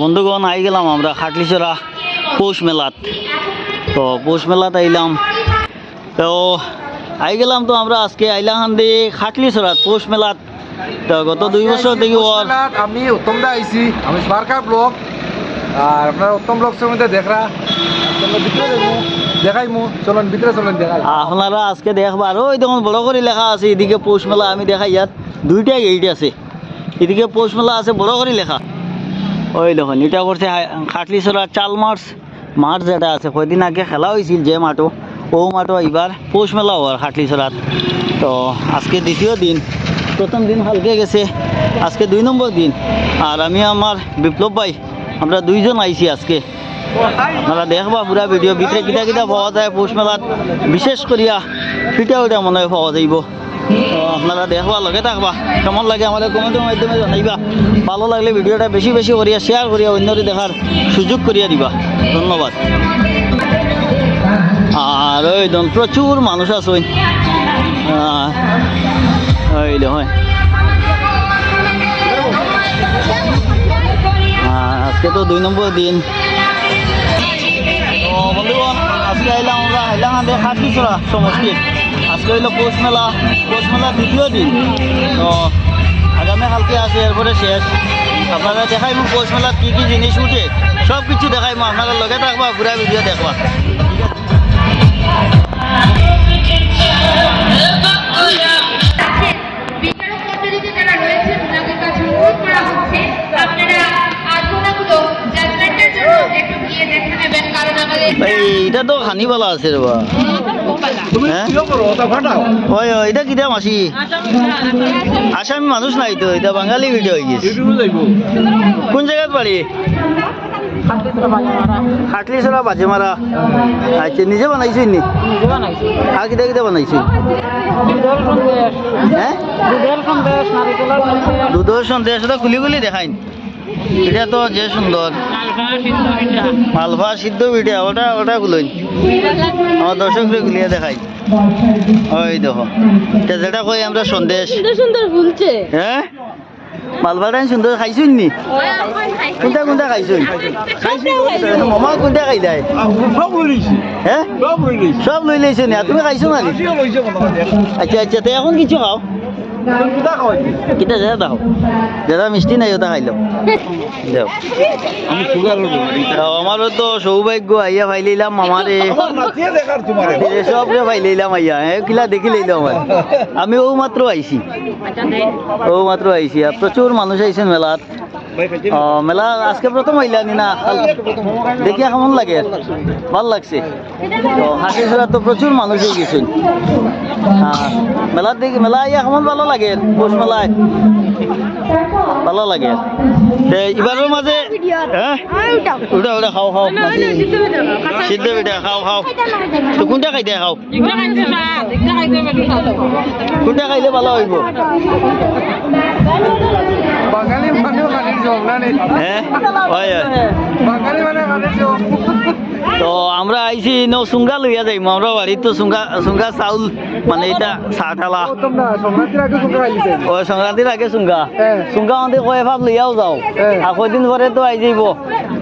বন্ধুগণ আই গেলাম আমরা খাটলিচরা পৌষ মেলাত। তো পৌষ মেলাত আইলাম। তো আই গেলাম তো আমরা আজকে আইলাম দি খাটলিচরাত পৌষ মেলাত। তো গত দুই বছর দেখি ওর আমি উত্তম দা আইছি আমি স্মার্কার ব্লগ। আর আপনারা উত্তম ব্লগ সমিতি দেখরা। চলুন ভিতরে চলুন দেখাই। আপনারা আজকে দেখবার ওই দেখুন বড় করে লেখা আছে এদিকে পৌষ মেলা আমি দেখাই ইয়াত। দুইটা গেট আছে। এদিকে পৌষ মেলা আছে বড় করে লেখা। ওই দেখুন, এটা করছে খাটলিছড়া চাল মার্চ। মাঠ যেটা আছে, কয়দিন আগে খেলা হয়েছিল যে মাঠও, ও মাঠও এবার পৌষ মেলা হওয়ার খাটলিছড়াত তো আজকে দ্বিতীয় দিন, প্রথম দিন হালকে গেছে, আজকে দুই নম্বর দিন। আর আমি আমার বিপ্লব ভাই, আমরা দুইজন আইছি আজকে। আপনারা দেখবা পুরা ভিডিও, ভিতরে কিটা কিটা পাওয়া যায় পৌষ মেলাত, বিশেষ করিয়া, পিঠা ওইটা মনে হয় পাওয়া যাইব। আপনারা দেখবা লগে থাকবা। কেমন লাগে আমাদের কমেন্টের মাধ্যমে জানাইবা। ভালো লাগলে ভিডিওটা বেশি বেশি করিয়া শেয়ার করিয়া অন্যরে দেখার সুযোগ করিয়া দিবা। ধন্যবাদ। আর ওই প্রচুর মানুষ আছে ওই। আজকে তো দুই নম্বর দিন। আজকে আইলাম আমরা, আইলাম আমাদের হাটলিছড়া সমষ্টির। আজকে হইল পৌষ মেলা, পৌষ মেলার দ্বিতীয় দিন। তো আগামী কালকে আছে, এরপরে শেষ। আপনারা দেখাইব পৌষ মেলার কী কী জিনিস উঠে। সব কিছু দেখাইব আপনারা লগে থাকবা, পুরা ভিডিও দেখবা। এটা তো খানিবালা আছে রে ওই ওই এটা কিটা মাসি? আসামি মানুষ নাই তো এটা বাঙালি ভিডিও হয়ে গেছে। কোন জায়গাত বাড়ি? খাটলিছড়া বাজে মারা আচ্ছা নিজে বানাইছেন নি? আর কিটা কিটা বানাইছেন হ্যাঁ দুধের সন্দেশ ওটা খুলি খুলি দেখাইন এটা তো যে সুন্দর মালভা সিদ্ধ পিঠা ওটা ওটা গুলোই। আমার দর্শকরে গুলিয়ে দেখাই। ওই দেখো। যেটা কই আমরা সন্দেশ। সুন্দর ফুলছে। হ্যাঁ? মালভাটা সুন্দর খাইছুন নি? কোনটা কোনটা খাইছুন মামা কোনটা খাই দেয়? হ্যাঁ? সব লই লাইছো নি? আর তুমি খাইছো না নি? আচ্ছা আচ্ছা তো এখন কিছু খাও। কিটা যেটা দাও? যেটা মিষ্টি নাই, ওটা খাইলো আমারও তো সৌভাগ্য, আইয়া ভাই লইলাম আমারে সব রে ভাই লইলাম আইয়া। কিলা দেখি লইলাম আমার আমি ও মাত্র আইছি ও মাত্র আইছি প্রচুর মানুষ আইছেন মেলাত। ও, মেলা আজকে প্রথম আইলা নি না? দেখিয়া কেমন লাগে। ভালো লাগছে। তো হাসি ফেরা তো প্রচুর মানুষ হয়ে হ্যাঁ, মেলার দেখি মেলা আইয়া কেমন ভালো লাগে পৌষ মেলায়। ভালো লাগে। এবারের মাঝে হ্যাঁ ওটা ওটা খাও খাও। সিদ্ধ পিঠা খাও খাও। তো কোনটা খাইতে খাও? কোনটা খাইলে ভালো হইব বাঙালি মানে তো আমরা আইছি ন সুঙ্গা লইয়া যাইম আমরা বাড়ির তো সুঙ্গা সুঙ্গা চাউল মানে এটা চাহ ঠালা উত্তম দা সংক্রান্তির আগে সুগার আইছে ও সংক্রান্তির আগে সুঙ্গা। সুঙ্গা আমাদের কয়ে ভাব লইয়াও যাও। হ্যাঁ। আর কয়দিন পরে তো আই যাইব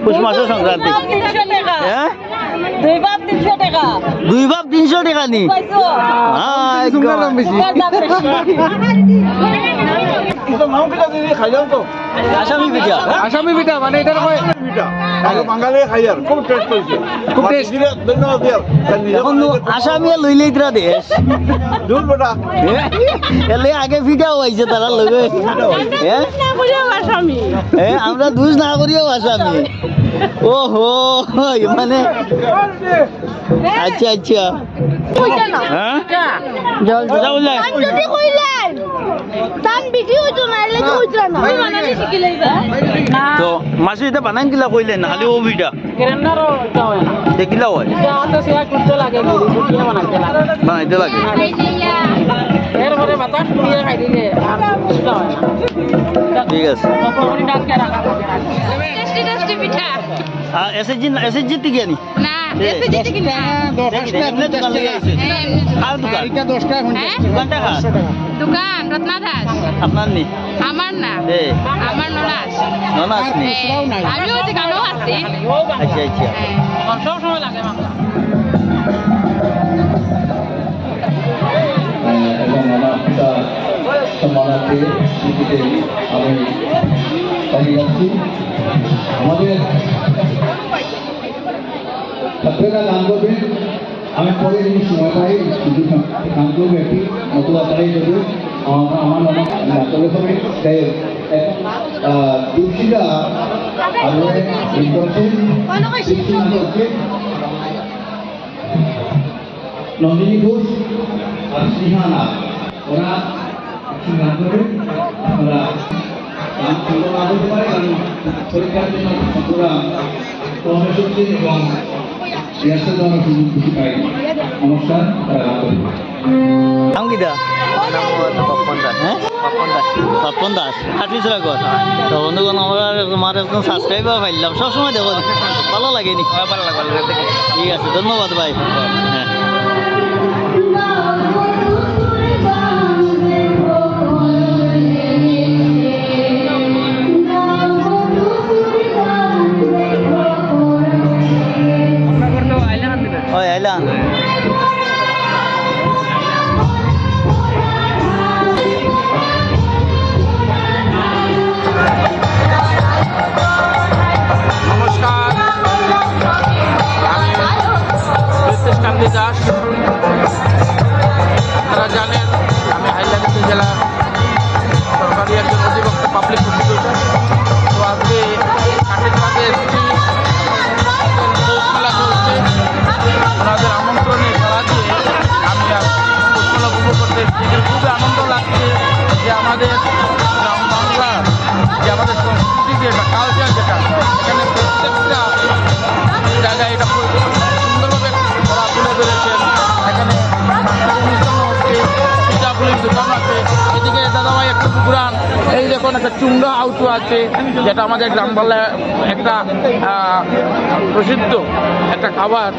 পুষ মাসের সংক্রান্তি। হ্যাঁ? দুই বাপ তিনশো টাকা। দুই ভাব তিনশো টাকা নি? আসামি পিঠা আসামি পিঠা মানে এটার কয় বাঙালি খাই আর খুব। ধন্যবাদ এখন লইলে ইতরা দেশ। দূর বেটা। এলে আগে পিঠাও লগে। হ্যাঁ এ আমরা দুষ না করিও আসামি। ও হো মানে আচ্ছা। আচ্ছা হ্যাঁ জল বুঝা তো মাসি এটা বানাই দিলা কইলে না খালি হয় না দেখিলা হয় বানাইতে লাগে হয় ঠিক আছে এসএসজি এসএসজি থেকে নি না এসে যেতে কিনা এমনি দোকান আর দোকান এটা দশটা এখন হ্যাঁ দোকানটা খা দোকান রত্না দাস আপনার নি? আমার না। আমার নরাস ননাস নি? আমি হচ্ছে গানও আছি। আচ্ছা আচ্ছা। সব সময় লাগে মামলা সম্মানার্থে আমি দাঁড়িয়ে আমাদের ছাত্রীরা আমি পরে যদি সময় পাই গান করব একটি নতুবা তাই যদি আমার ডাক্তার হবে তাই দীপশিকা আরও করছে করছে। নন্দিনী ঘোষ আর সিংহানা, ওরা একটু আপনারা গান সুন্দর না করতে এবং রিহার্সাল দেওয়ার সুযোগ বেশি পাই নমস্কার তারা গান করবে নাম কি দা হ্যাঁ পাপন দাস। চলা কর তো বন্ধুগণ আমরা আমার একজন সাবস্ক্রাইবার পাইলাম। সবসময় দেখো ভালো লাগেনি ভালো লাগে। ঠিক আছে ধন্যবাদ ভাই। হ্যাঁ। চুন্ডা আউটু আছে, যেটা আমাদের গ্রাম বাংলায় একটা প্রসিদ্ধ একটা খাবার।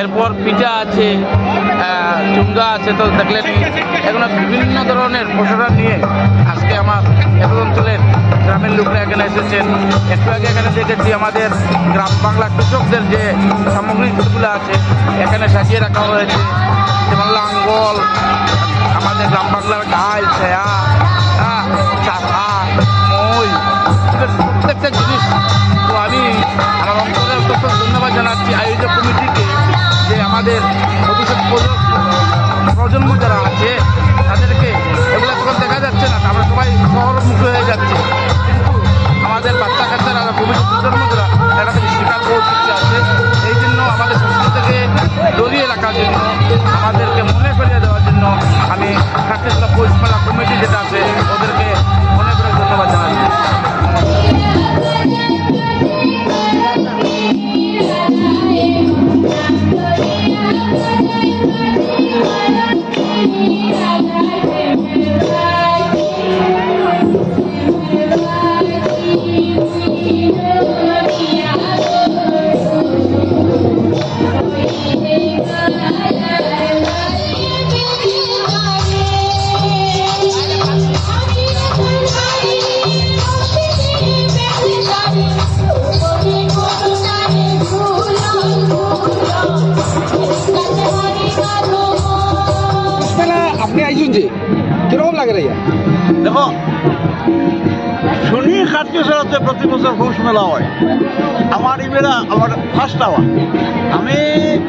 এরপর পিঠা আছে চুঙ্গা আছে, তো দেখলেন এগুলো বিভিন্ন ধরনের পশুরা নিয়ে আজকে আমার এত অঞ্চলের গ্রামের লোকরা এখানে এসেছেন। একটু আগে এখানে দেখেছি আমাদের গ্রাম বাংলা কৃষকদের যে সামগ্রীগুলো আছে, এখানে সাজিয়ে রাখা হয়েছে। যেমন লাঙ্গল, আমাদের গ্রাম বাংলার ডাল ছেয়া জানাচ্ছি আয়োজক কমিটিকে যে আমাদের ভবিষ্যৎ প্রজ- প্রজন্ম যারা আছে, তাদেরকে এগুলো তখন দেখা যাচ্ছে না আমরা আপনি আইসুন যে কীরকম লাগে রে দেখো শনি কার্যসরাতে প্রতি বছর ঘোষ মেলা হয় আমার এই মেলা আমার ফার্স্ট আওয়ার আমি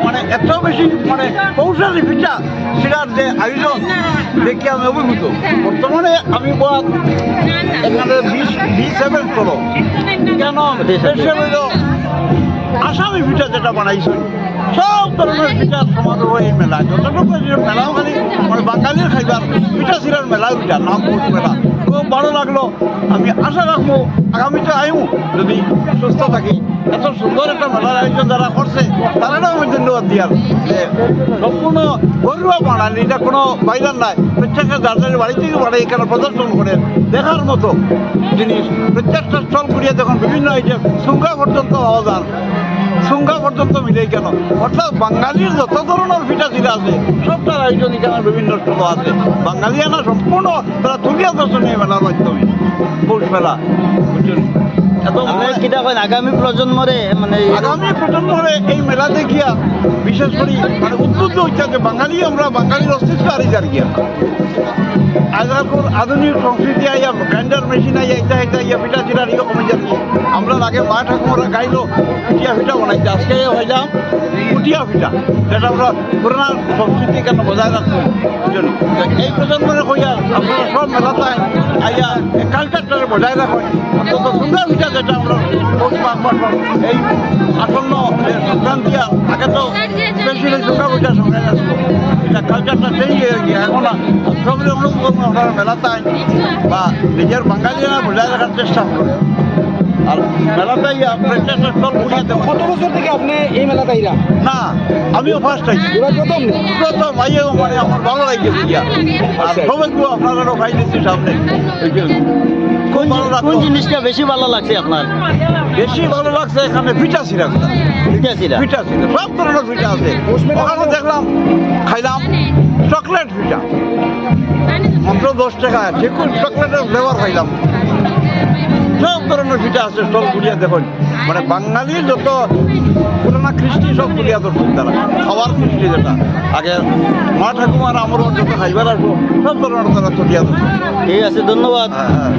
মানে এত বেশি মানে কৌশলী পিঠা সেটার যে আয়োজন দেখে আমি অভিভূত বর্তমানে আমি বল এখানে বিশ বিশ সেভেন করো কেন আসামি পিঠা যেটা বানাইছে সব ধরনের পিঠার সমারোহ এই মেলা যতটুকু মেলা খাইবার পিঠা ছিলার মেলা পিঠা নাম পৌষ মেলা। খুব ভালো লাগল। আমি আশা রাখব আগামীতে আইমু যদি সুস্থ থাকি। এত সুন্দর একটা মেলার আয়োজন যারা করছে তারাও আমি ধন্যবাদ দিয়ার সম্পূর্ণ ঘরুয়া বানালি এটা কোনো বাইরার নাই। প্রত্যেকটা যার বাড়ি থেকে বাড়ি এখানে প্রদর্শন করে দেখার মতো। জিনিস প্রত্যেকটা স্থল ঘুরিয়ে যখন বিভিন্ন আইটেম সংখ্যা পর্যন্ত পাওয়া যান সংখ্যা পর্যন্ত মিলে কেন? অর্থাৎ বাঙালির যত ধরনের পিঠা চিরা আছে সবটার আয়োজন এখানে বিভিন্ন স্টল আছে? বাঙালিয়ানা সম্পূর্ণ তারা তুলিয়া দর্শন এই মেলার মাধ্যমে। পৌষ মেলা। বুঝছেন? মানে- আগামী প্রজন্মরে মানে আগামী প্রজন্মরে এই মেলা দেখিয়া বিশেষ করে মানে উদ্বুদ্ধ হচ্ছে যে বাঙালি আমরা বাঙালির অস্তিত্ব যার গিয়া আজকাল আধুনিক সংস্কৃতি আইয়া গ্রাইন্ডার মেশিন আইয়া এটা এটা ইয়া পিঠা চিরার ইয়ে কমে যাচ্ছে। আমরা আগে মা ঠাকুমারা গাইলো উটিয়া পিঠা বানাইছে আজকে হইলাম উটিয়া পিঠা, যেটা আমরা পুরানা সংস্কৃতি কেন বজায় রাখব? এই প্রজন্মরে কইয়া আপনারা সব মেলাতে আইয়া কালচারটারে বজায় রাখুন। অন্তত সুন্দর পিঠা যেটা আমরা এই আসন্ন সংক্রান্তি আগে তো স্পেশালি দুর্গা পূজা সংক্রান্তি আসলো এটা কালচারটা চেঞ্জ হয়ে গিয়ে, এখন সবরে আপনারা মেলাতে বা নিজের বাঙালিরা বজায় রাখার চেষ্টা করুন আর মেলাতে ইয়া প্রত্যেকটা স্টল কত বছর থেকে আপনি এই মেলাতে না আমিও ফার্স্ট আইছি এবার প্রথম প্রথম আইয়ে মানে আমার ভালো লাগে বুঝিয়া আর সবাইকেও আপনারাও খাই দিচ্ছি সামনে কোন জিনিসটা বেশি ভালো লাগছে আপনার বেশি ভালো লাগছে এখানে পিঠা সিরাগুলা পিঠা চিরা পিঠা ছিল সব ধরনের পিঠা আছে ওখানে দেখলাম খাইলাম চকলেট পিঠা মাত্র দশ টাকা। যে কোন চকলেটের ফ্লেভার খাইলাম সব ধরনের পিঠা আছে সব ঘুরিয়া দেখুন। মানে বাঙালির যত পুরোনা কৃষ্টি সব ঘুরিয়া ধরছেন তারা। খাওয়ার কৃষ্টি যেটা। আগে মা ঠাকুমার আমার যত খাইবার আসব সব ধরনের তারা তুলিয়া ধরছে ঠিক আছে ধন্যবাদ। হ্যাঁ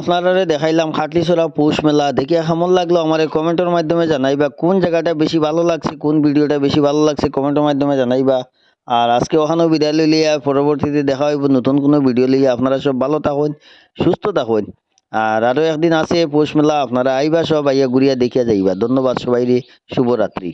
আপনারা দেখাইলাম খাটলিছড়া পৌষ মেলা। দেখে কেমন লাগল আমার কমেন্টের মাধ্যমে জানাইবা। কোন জায়গাটা বেশি ভালো লাগছে, কোন ভিডিওটা বেশি ভালো লাগছে কমেন্টের মাধ্যমে জানাইবা। আর আজকে ওখানেও বিদায় লইলিয়া পরবর্তীতে দেখা হইব নতুন কোনো ভিডিও লইয়া। আপনারা সব ভালো থাকুন, সুস্থ থাকুন। আর আরও একদিন আছে পৌষ মেলা, আপনারা আইবা সব, আইয়া ঘুরিয়া দেখিয়া যাইবা। ধন্যবাদ সবাই রে শুভরাত্রি।